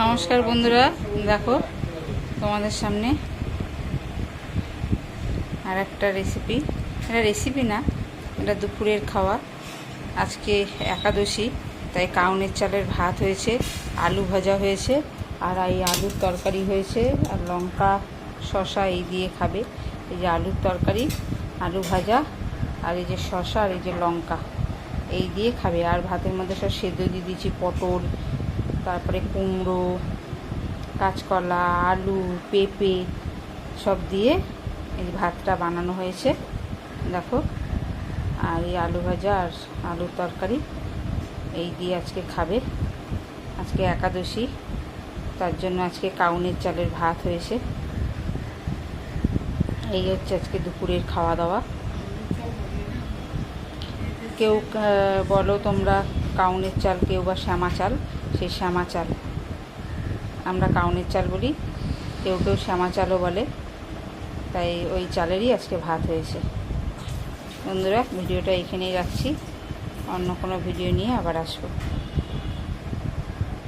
নমস্কার বন্ধুরা, দেখো তোমাদের সামনে আর একটা রেসিপি এটা রেসিপি না, এটা দুপুরের খাওয়া। আজকে একাদশী, তাই কাউনের চালের ভাত হয়েছে, আলু ভাজা হয়েছে, আর এই আলুর তরকারি হয়েছে, আর লঙ্কা শশা এই দিয়ে খাবে। এই যে আলুর তরকারি, আলু ভাজা, আর এই যে শশা আর এই যে লঙ্কা, এই দিয়ে খাবে। আর ভাতের মধ্যে সব সেদ্ধ দিয়ে দিয়েছি পটল তারপরে কুমড়ো, কাঁচকলা, আলু, পেঁপে সব দিয়ে এই ভাতটা বানানো হয়েছে। দেখো, আর এই আলু ভাজা আর আলুর তরকারি এই দিয়ে আজকে খাবে। আজকে একাদশী, তার জন্য আজকে কাউনের চালের ভাত হয়েছে। এই হচ্ছে আজকে দুপুরের খাওয়া দাওয়া। কেউ বলো তোমরা কাউনের চাল কেউ বা শ্যামা চাল, সেই শ্যামা চাল। আমরা কাউনের চাল বলি, কেউ কেউ শ্যামা চালও বলে। তাই ওই চালেরই আজকে ভাত হয়েছে। বন্ধুরা, ভিডিওটা এখানেই রাখছি। অন্য কোনো ভিডিও নিয়ে আবার আসব।